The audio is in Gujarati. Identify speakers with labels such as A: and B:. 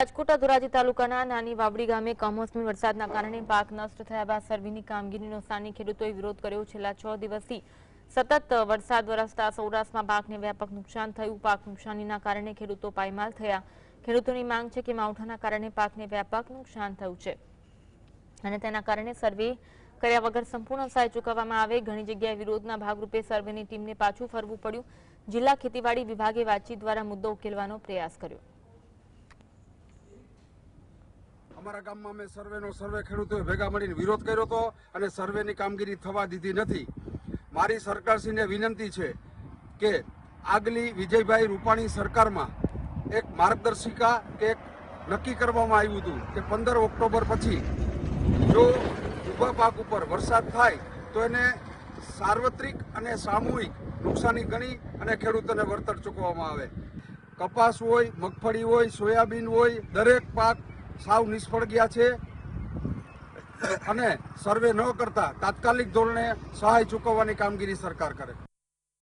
A: રાજકોટ ધોરાજી તાલુકાના નાની વાવડી ગામે કમોસમી વરસાદના કારણે પાક નષ્ટ થયા બાદ સર્વેની કામગીરીનો સ્થાનિક ખેડૂતોએ વિરોધ કર્યો. છેલ્લા છ દિવસથી સતત વરસાદ વરસતા સૌરાષ્ટ્રમાં પાકને વ્યાપક નુકસાન થયું. પાક નુકસાનીના કારણે ખેડૂતો પાયમાલ થયા. ખેડૂતોની માંગ છે કે માવઠાના કારણે પાકને વ્યાપક નુકસાન થયું છે. અને તેના કારણે સર્વે કર્યા વગર સંપૂર્ણ સહાય ચૂકવવામાં આવે. ઘણી જગ્યાએ વિરોધના ભાગરૂપે સર્વેની ટીમને પાછું ફરવું પડ્યું. જિલ્લા ખેતીવાડી વિભાગે વાતચીત દ્વારા મુદ્દો ઉકેલવાનો પ્રયાસ કર્યો.
B: અમારા ગામમાં અમે સર્વેનો સર્વે ખેડૂતોએ ભેગા મળીને વિરોધ કર્યો હતો અને સર્વેની કામગીરી થવા દીધી નથી. મારી સરકારશ્રીને વિનંતી છે કે આગલી વિજયભાઈ રૂપાણી સરકારમાં એક માર્ગદર્શિકા કે એક નક્કી કરવામાં આવ્યું હતું કે પંદર ઓક્ટોબર પછી જો ઊભા પાક ઉપર વરસાદ થાય તો એને સાર્વત્રિક અને સામૂહિક નુકસાની ગણી અને ખેડૂતોને વળતર ચૂકવવામાં આવે. કપાસ હોય, મગફળી હોય, સોયાબીન હોય, દરેક પાક સાવ નિષ્ફળ ગયા છે અને સર્વે ન કરતા તાત્કાલિક ધોરણે સહાય ચૂકવવાની કામગીરી સરકાર કરે.